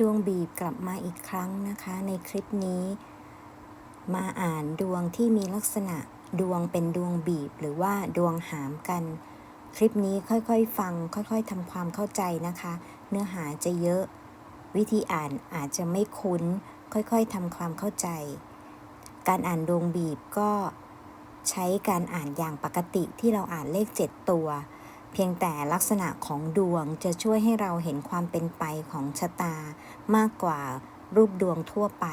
ดวงบีบกลับมาอีกครั้งนะคะ ในคลิปนี้ มาอ่านดวงที่มีลักษณะดวงเป็นดวงบีบหรือว่าดวงหามกัน คลิปนี้ค่อยๆ ฟัง ค่อยๆทำความเข้าใจนะคะ เนื้อหาจะเยอะ วิธีอ่านอาจจะไม่คุ้น ค่อยๆทำความเข้าใจ การอ่านดวงบีบก็ใช้การอ่านอย่างปกติที่เราอ่านเลข 7 ตัว เพียงแต่ลักษณะของดวงจะช่วยให้เราเห็นความเป็นไปของชะตามากกว่ารูปดวงทั่วไป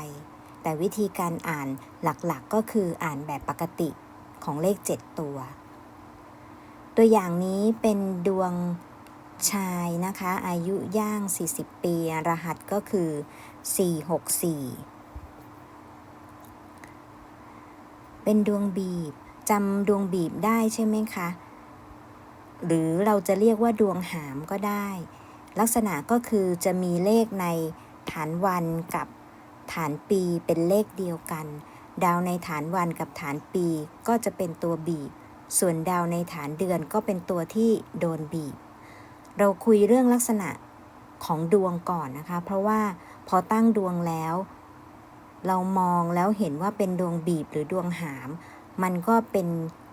แต่วิธีการอ่านหลักๆก็คืออ่านแบบปกติของเลข 7 ตัว ตัวอย่างนี้เป็นดวงชายนะคะ อายุย่าง 40 ปี รหัสก็คือ 464 เป็นดวงบีบจำดวงบีบได้ใช่ไหมคะ หรือเราจะเรียกว่าดวงหามก็ได้ ลักษณะก็คือจะมีเลขในฐานวันกับฐานปีเป็นเลขเดียวกัน ดาวในฐานวันกับฐานปีก็จะเป็นตัวบีบ ส่วนดาวในฐานเดือนก็เป็นตัวที่โดนบีบ เราคุยเรื่องลักษณะของดวงก่อนนะคะ เพราะว่าพอตั้งดวงแล้ว เรามองแล้วเห็นว่าเป็นดวงบีบหรือดวงหาม มันก็เป็น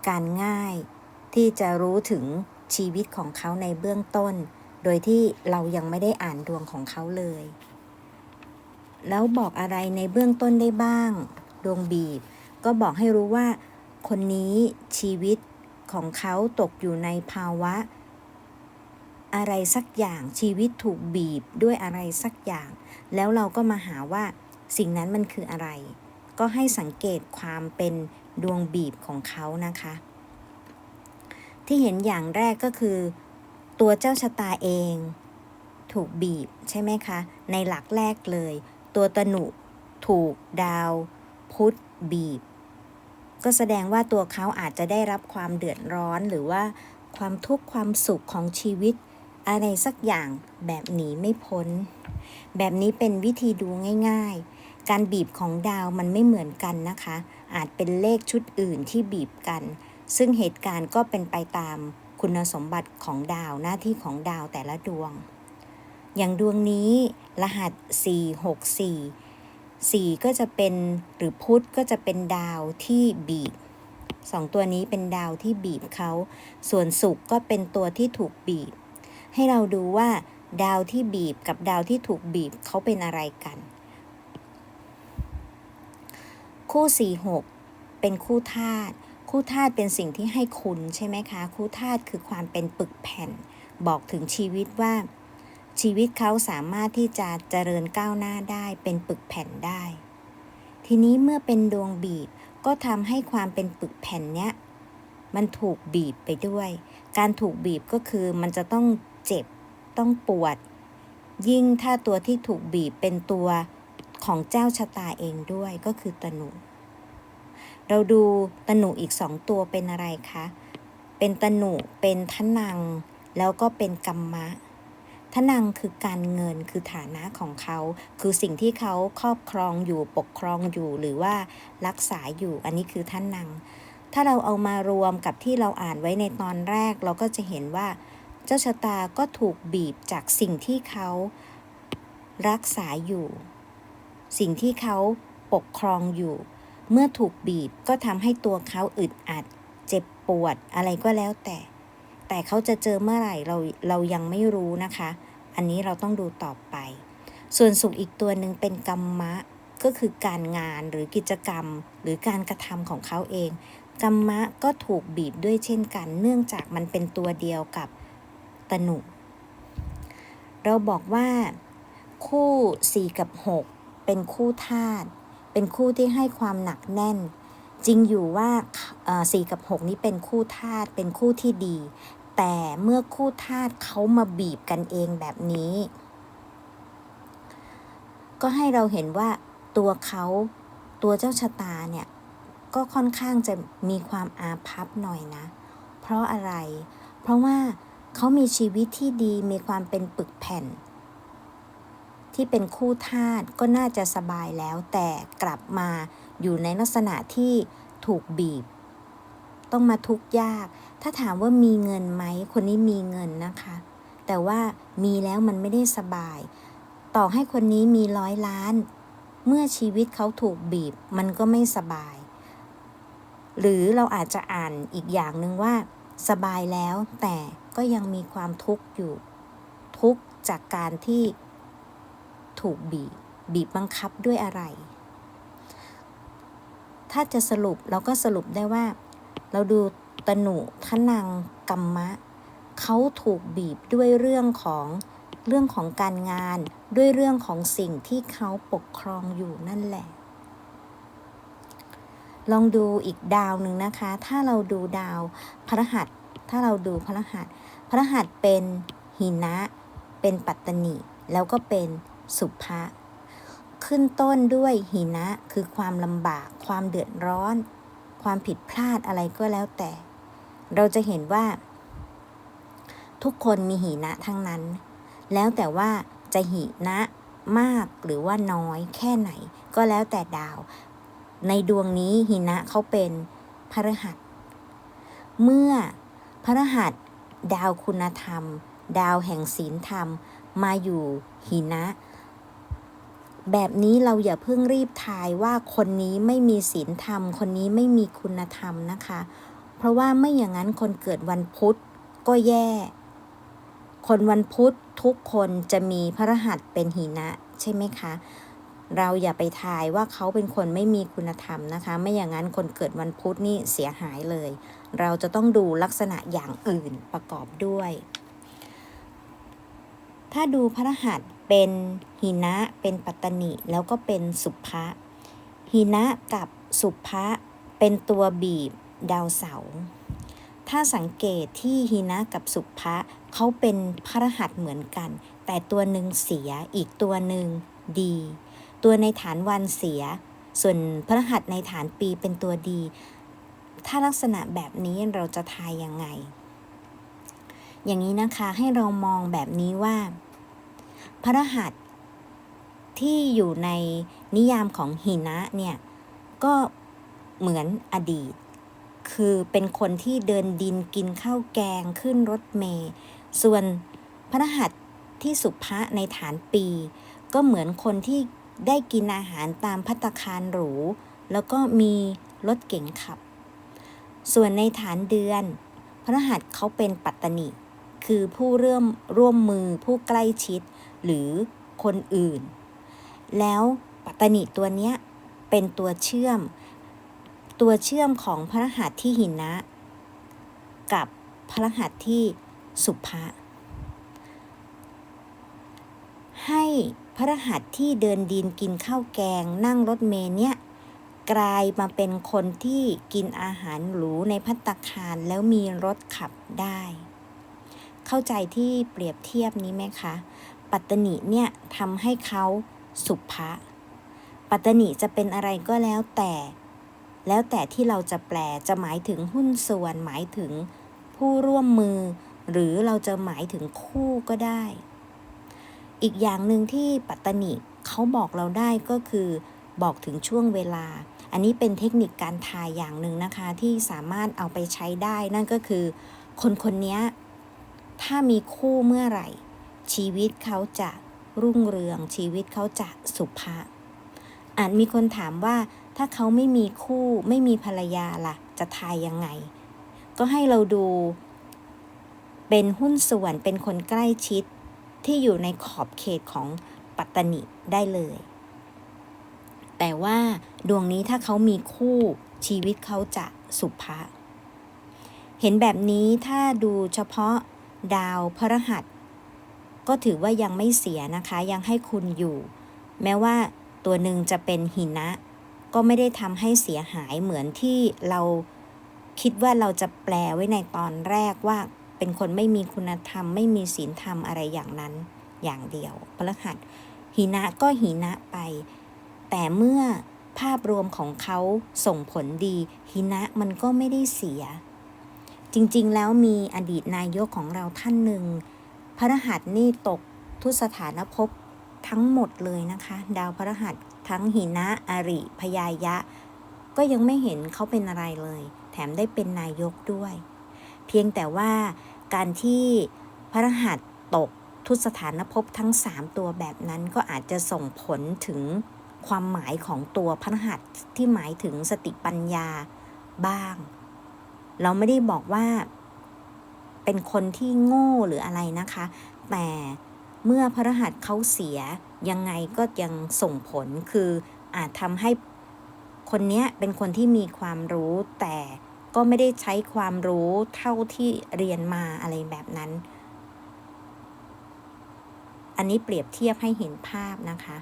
การง่ายที่จะรู้ถึง ชีวิตของเขาในเบื้องต้น โดยที่เรายังไม่ได้อ่านดวงของเขาเลย แล้วบอกอะไรในเบื้องต้นได้บ้าง ดวงบีบ ก็บอกให้รู้ว่า คนนี้ชีวิตของเขาตกอยู่ในภาวะ อะไรสักอย่างชีวิตถูกบีบด้วยอะไรสักอย่าง แล้วเราก็มาหาว่าสิ่งนั้นมันคืออะไร ก็ให้สังเกตความเป็นดวงบีบของเขานะคะ ที่เห็นอย่างแรกก็คือ ตัวเจ้าชะตาเอง ถูกบีบใช่ไหมคะ ในหลักแรกเลย ตัวตนุถูกดาว พุธบีบ ก็แสดงว่าตัวเขาอาจจะได้รับความเดือดร้อนหรือว่าความทุกข์ความสุขของชีวิต อะไรสักอย่างแบบหนีไม่พ้น แบบนี้เป็นวิธีดูง่าย ๆ การบีบของดาวมันไม่เหมือนกันนะคะ อาจเป็นเลขชุดอื่นที่บีบกัน ซึ่งเหตุการณ์ก็เป็นไปตามคุณสมบัติของดาวหน้าที่ของดาวแต่ละดวง อย่างดวงนี้รหัส 464 4 ก็จะเป็นหรือพุธก็จะเป็นดาวที่บีบสองตัวนี้เป็นดาวที่บีบเขา ส่วนศุกก็เป็นตัวที่ถูกบีบ ให้เราดูว่าดาวที่บีบกับดาวที่ถูกบีบเขาเป็นอะไรกัน คู่ 46 เป็นคู่ธาตุ คู่ธาตุเป็นสิ่งที่ให้คุณใช่ไหมคะ คู่ธาตุคือความเป็นปึกแผ่น บอกถึงชีวิตว่า ชีวิตเขาสามารถที่จะเจริญก้าวหน้าได้เป็นปึกแผ่นได้ ทีนี้เมื่อเป็นดวงบีบก็ทำให้ความเป็นปึกแผ่นเนี้ยมันถูกบีบไปด้วย การถูกบีบก็คือมันจะต้องเจ็บต้องปวด ยิ่งถ้าตัวที่ถูกบีบเป็นตัวของเจ้าชะตาเองด้วยก็คือตนุ เราดูตนุอีกสองตัวเป็นอะไรคะ เป็นตนุเป็นทนัง แล้วก็เป็นกัมมะทนังคือการเงินคือฐานะของเขา คือสิ่งที่เขาครอบครองอยู่ปกครองอยู่หรือว่ารักษาอยู่อันนี้คือทนัง ถ้าเราเอามารวมกับที่เราอ่านไว้ในตอนแรก เราก็จะเห็นว่า เจ้าชะตาก็ถูกบีบจากสิ่งที่เขารักษาอยู่ สิ่งที่เขาปกครองอยู่ เมื่อถูกบีบก็ทำให้ตัวเขาอึดอัด เจ็บปวดอะไรก็แล้วแต่ แต่เขาจะเจอเมื่อไหร่เราเรายังไม่รู้นะคะ อันนี้เราต้องดูต่อไป ส่วนสุขอีกตัวหนึ่งเป็นกรรมะ ก็คือการงานหรือกิจกรรม หรือการกระทำของเขาเอง กรรมะก็ถูกบีบด้วยเช่นกัน เนื่องจากมันเป็นตัวเดียวกับตนุเราบอกว่า คู่ 4 กับ 6 เป็นคู่ธาตุ เป็นคู่ที่ให้ความหนักแน่น จริงอยู่ว่าเอ่อ4กับ 6 นี้เป็นคู่ธาตุเป็นคู่ที่ดี แต่เมื่อคู่ธาตุเขามาบีบกันเองแบบนี้ ก็ให้เราเห็นว่าตัวเขาตัวเจ้าชะตาเนี่ย ก็ค่อนข้างจะมีความอาภัพหน่อยนะ เพราะอะไร เพราะว่าเขามีชีวิตที่ดีมีความเป็นปึกแผ่น ที่เป็นคู่ธาตุก็น่าจะสบายแล้วแต่กลับมาอยู่ในลักษณะที่ถูกบีบ ต้องมาทุกข์ยาก ถ้าถามว่ามีเงินไหมคนนี้มีเงินนะคะ แต่ว่ามีแล้วมันไม่ได้สบายตต่อให้คนนี้มีร้อยล้าน เมื่อชีวิตเขาถูกบีบ มันก็ไม่สบาย หรือเราอาจจะอ่านอีกอย่างหนึ่งว่า สบายแล้วแต่ก็ยังมีความทุกข์อยู่ ทุกข์จากการที่ ถูกบีบ บีบบังคับด้วยอะไร ถ้าจะสรุปเราก็สรุปได้ว่า เราดูตนุทนังกัมมะ เขาถูกบีบด้วยเรื่องของเรื่องของการงานด้วยเรื่องของสิ่งที่เขาปกครองอยู่นั่นแหละ ลองดูอีกดาวหนึ่งนะคะ ถ้าเราดูดาวพระหัส ถ้าเราดูพระหัส พระหัสเป็นหินะ เป็นปัตตนิ แล้วก็เป็น สุภะขึ้นต้นด้วยหินะคือความลำบาก ความเดือดร้อน ความผิดพลาดอะไรก็แล้วแต่ เราจะเห็นว่า ทุกคนมีหินะทั้งนั้น แล้วแต่ว่าจะหินะมากหรือว่าน้อยแค่ไหน ก็แล้วแต่ดาว ในดวงนี้หินะเขาเป็นพระรหัส เมื่อพระรหัสดาวคุณธรรม ดาวแห่งศีลธรรม มาอยู่หินะ แบบนี้เราอย่าเพิ่งรีบทายว่าคนนี้ไม่มีศีลธรรม คนนี้ไม่มีคุณธรรมนะคะ เพราะว่าไม่อย่างนั้นคนเกิดวันพุธก็แย่ คนวันพุธทุกคนจะมีพระรหัสเป็นหินะ ใช่ไหมคะ เราอย่าไปทายว่าเขาเป็นคนไม่มีคุณธรรมนะคะ ไม่อย่างนั้นคนเกิดวันพุธนี่เสียหายเลย เราจะต้องดูลักษณะอย่างอื่นประกอบด้วย ถ้าดูพระรหัสเป็นหินะเป็นปัตตนิแล้วก็เป็นสุภะหินะกับสุภะเป็นตัวบีบดาวเสาถ้าสังเกตที่หินะกับสุภะเขาเป็นพระรหัสเหมือนกัน แต่ตัวหนึ่งเสียอีกตัวหนึ่งดี ตัวในฐานวันเสีย ส่วนพระรหัสในฐานปีเป็นตัวดี ถ้าลักษณะแบบนี้เราจะทายยังไง อย่างนี้นะคะให้เรามองแบบนี้ว่า พระรหัสที่อยู่ในนิยามของหินะเนี่ย ก็เหมือนอดีต คือเป็นคนที่เดินดินกินข้าวแกงขึ้นรถเมล์ส่วนพระรหัสที่สุภะในฐานปี ก็เหมือนคนที่ได้กินอาหารตามพัตคารหรู แล้วก็มีรถเก๋งขับ ส่วนในฐานเดือน พระรหัสเขาเป็นปัตตนิคือผู้เริ่มร่วมมือผู้ใกล้ชิด หรือคนอื่น แล้วปัตตนิตัวเนี้ยเป็นตัวเชื่อม ตัวเชื่อมของพระรหัสที่หินะ กับพระรหัสที่สุภะให้พระรหัสที่เดินดินกินข้าวแกงนั่งรถเมล์เนี่ยกลายมาเป็นคนที่กินอาหารหรูในพัตตคารแล้วมีรถขับได้ เข้าใจที่เปรียบเทียบนี้ไหมคะ ปัตตนิเนี่ยทำให้เขาสุภะปัตตนิจะเป็นอะไรก็แล้วแต่ แล้วแต่ที่เราจะแปลจะหมายถึงหุ้นส่วน หมายถึงผู้ร่วมมือ หรือเราจะหมายถึงคู่ก็ได้ อีกอย่างหนึ่งที่ปัตตนิเขาบอกเราได้ก็คือบอกถึงช่วงเวลา อันนี้เป็นเทคนิคการทายอย่างหนึ่งนะคะที่สามารถเอาไปใช้ได้นั่นก็คือ คนคนนี้ถ้ามีคู่เมื่อไหร่ ชีวิตเขาจะรุ่งเรืองชีวิตเขาจะสุภาพอาจมีคนถามว่าถ้าเขาไม่มีคู่ไม่มีภรรยาล่ะ จะทายยังไง ก็ให้เราดู เป็นหุ้นส่วนเป็นคนใกล้ชิดที่อยู่ในขอบเขตของปัตตนิได้เลย แต่ว่าดวงนี้ถ้าเขามีคู่ชีวิตเขาจะสุภาพเห็นแบบนี้ถ้าดูเฉพาะดาวพระรหัส ก็ถือว่ายังไม่เสียนะคะยังให้คุณอยู่ แม้ว่าตัวหนึ่งจะเป็นหินะ ก็ไม่ได้ทำให้เสียหายเหมือนที่เราคิดว่าเราจะแปลไว้ในตอนแรกว่าเป็นคนไม่มีคุณธรรม ไม่มีศีลธรรมอะไรอย่างนั้นอย่างเดียวพระหัสหินะก็หินะไป แต่เมื่อภาพรวมของเขาส่งผลดี หินะมันก็ไม่ได้เสีย จริงๆแล้วมีอดีตนายกของเราท่านหนึ่ง พระรหัสนี่ตกทุสถานภพทั้งหมดเลยนะคะ ดาวพระรหัสทั้งหินะอริพยายะ ก็ยังไม่เห็นเขาเป็นอะไรเลย แถมได้เป็นนายกด้วย เพียงแต่ว่าการที่พระรหัสตกททุสถานภพทั้ง 3 ตัวแบบนั้นก็อาจจะส่งผลถึงความหมายของตัวพระรหัสที่หมายถึงสติปัญญาบ้าง เราไม่ได้บอกว่า เป็นคนที่โง่หรืออะไรนะคะ แต่เมื่อพระรหัสเขาเสียยังไงก็ยังส่งผลคืออาจทำให้คนเนี้ยเป็นคนที่มีความรู้ แต่ก็ไม่ได้ใช้ความรู้เท่าที่เรียนมาอะไรแบบนั้น อันนี้เปรียบเทียบให้เห็นภาพนะคะ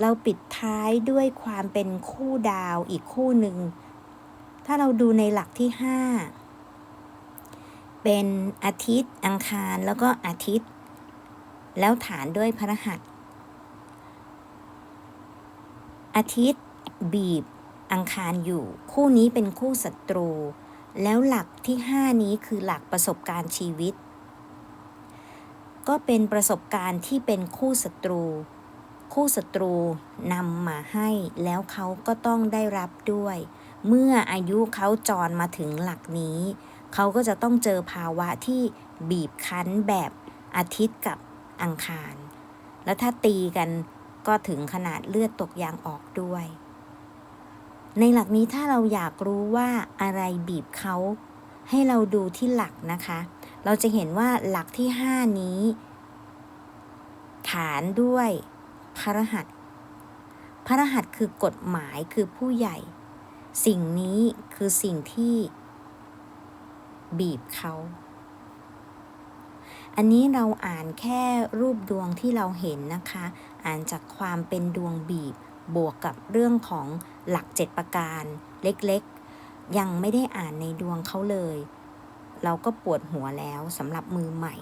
เราปิดท้ายด้วยความเป็นคู่ดาวอีกคู่หนึ่ง ถ้าเราดูในหลักที่5 เป็นอาทิตย์อังคารแล้วก็อาทิตย์ แล้วฐานด้วยพระหัส อาทิตย์บีบอังคารอยู่ คู่นี้เป็นคู่ศัตรู แล้วหลักที่ 5 นี้คือหลักประสบการณ์ชีวิต ก็เป็นประสบการณ์ที่เป็นคู่ศัตรู คู่ศัตรูนำมาให้ แล้วเขาก็ต้องได้รับด้วย เมื่ออายุเขาจรมาถึงหลักนี้ เขาก็จะต้องเจอภาวะที่บีบคั้นแบบอาทิตย์กับอังคาร แล้วถ้าตีกันก็ถึงขนาดเลือดตกยางออกด้วย ในหลักนี้ถ้าเราอยากรู้ว่าอะไรบีบเขา ให้เราดูที่หลักนะคะ เราจะเห็นว่าหลักที่ 5 นี้ ฐานด้วยพระรหัส พระรหัสคือกฎหมายคือผู้ใหญ่ สิ่งนี้คือสิ่งที่ บีบเขา อันนี้เราอ่านแค่รูปดวงที่เราเห็นนะคะ อ่านจากความเป็นดวงบีบบวกกับเรื่องของหลักเจ็ดประการเล็กๆ ยังไม่ได้อ่านในดวงเขาเลย เราก็ปวดหัวแล้วสำหรับมือใหม่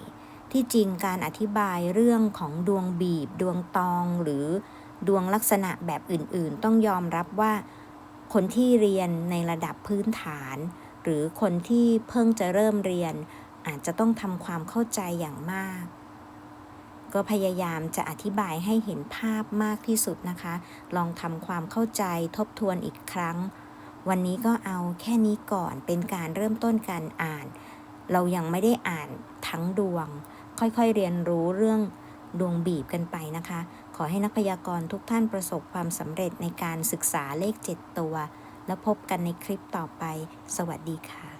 ที่จริงการอธิบายเรื่องของดวงบีบ ดวงตองหรือดวงลักษณะแบบอื่นๆ ต้องยอมรับว่าคนที่เรียนในระดับพื้นฐาน หรือคนที่เพิ่งจะเริ่มเรียน อาจจะต้องทำความเข้าใจอย่างมาก ก็พยายามจะอธิบายให้เห็นภาพมากที่สุดนะคะ ลองทำความเข้าใจทบทวนอีกครั้ง วันนี้ก็เอาแค่นี้ก่อนเป็นการเริ่มต้นการอ่าน เรายังไม่ได้อ่านทั้งดวง ค่อยๆเรียนรู้เรื่องดวงบีบกันไปนะคะ ขอให้นักพยากรณ์ทุกท่านประสบความสำเร็จในการศึกษาเลข 7 ตัว แล้วพบกันในคลิปต่อไป สวัสดีค่ะ